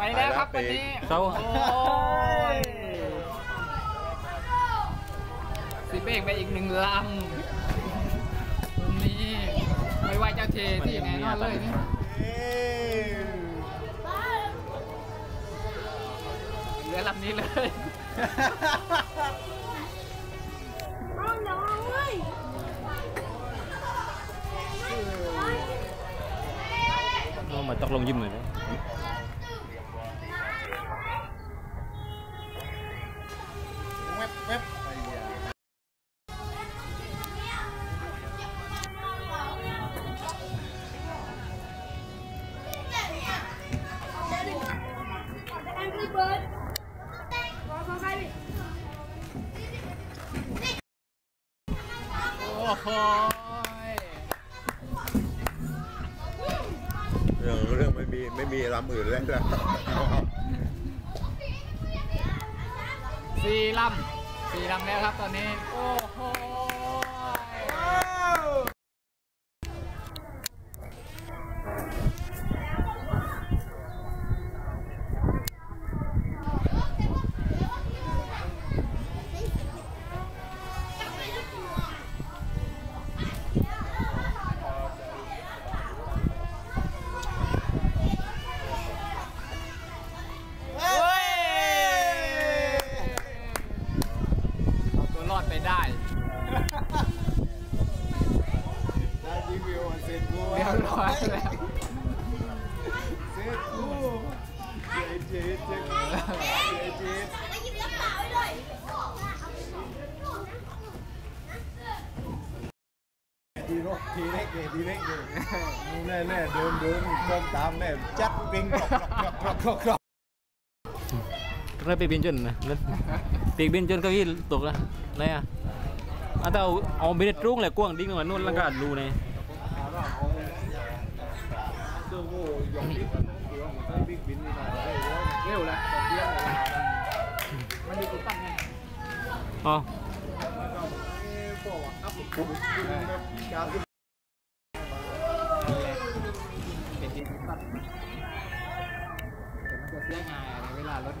ไปแล้วครับวันนี้เศร้าโอ้ยสิเบกไปอีกหนึ่งลำนี่ไม่ไหวเจ้าเทที่แน่นอนเลยนี่เหลือลำนี้เลยเอามาตกลงยิ้มเลยนะ โอ้โหเรื่องเรื่องไม่มีไม่มีลำอื่นแล้วนะสี่ลำสี่ลำแล้วครับตอนนี้ โอ้โห ทีรกทีเล็กเลยทีเล็กเลยแน่แน่เดินเดินเดินตามแน่จัดปิงกรอกกรอกกรอกกรอกกรอก Rồi bị biến chân này lên bị biến chân cái gì tục ra đây à à tao ông biến trung lại quăng đi ngoài นู่นแล้วก็รูเองโง่ยอมบิ๊กมันเดี๋ยวมันใช้นนี่นะได้แล้วเร็วแล้วเยี่ยม เป็นที่ตัดเดี๋ยวมันจะเสียงายในเวลารถ